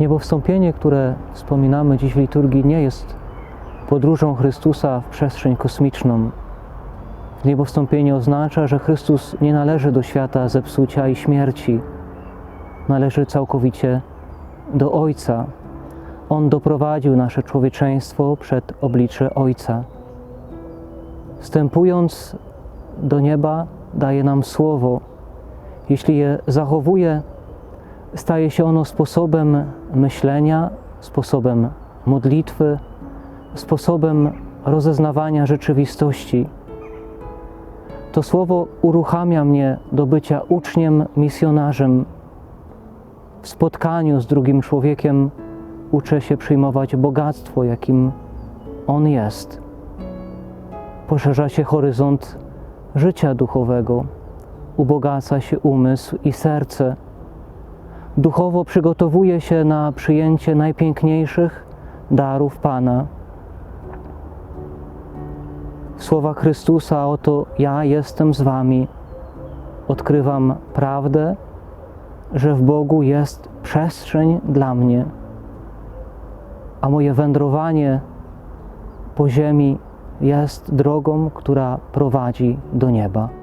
Niebowstąpienie, które wspominamy dziś w liturgii, nie jest podróżą Chrystusa w przestrzeń kosmiczną. Niebowstąpienie oznacza, że Chrystus nie należy do świata zepsucia i śmierci. Należy całkowicie do Ojca. On doprowadził nasze człowieczeństwo przed oblicze Ojca. Wstępując do nieba, daje nam słowo. Jeśli je zachowuje, staje się ono sposobem myślenia, sposobem modlitwy, sposobem rozeznawania rzeczywistości. To słowo uruchamia mnie do bycia uczniem, misjonarzem. W spotkaniu z drugim człowiekiem uczę się przyjmować bogactwo, jakim on jest. Poszerza się horyzont życia duchowego, ubogaca się umysł i serce. Duchowo przygotowuje się na przyjęcie najpiękniejszych darów Pana. Słowa Chrystusa, oto ja jestem z Wami. Odkrywam prawdę, że w Bogu jest przestrzeń dla mnie, a moje wędrowanie po ziemi jest drogą, która prowadzi do nieba.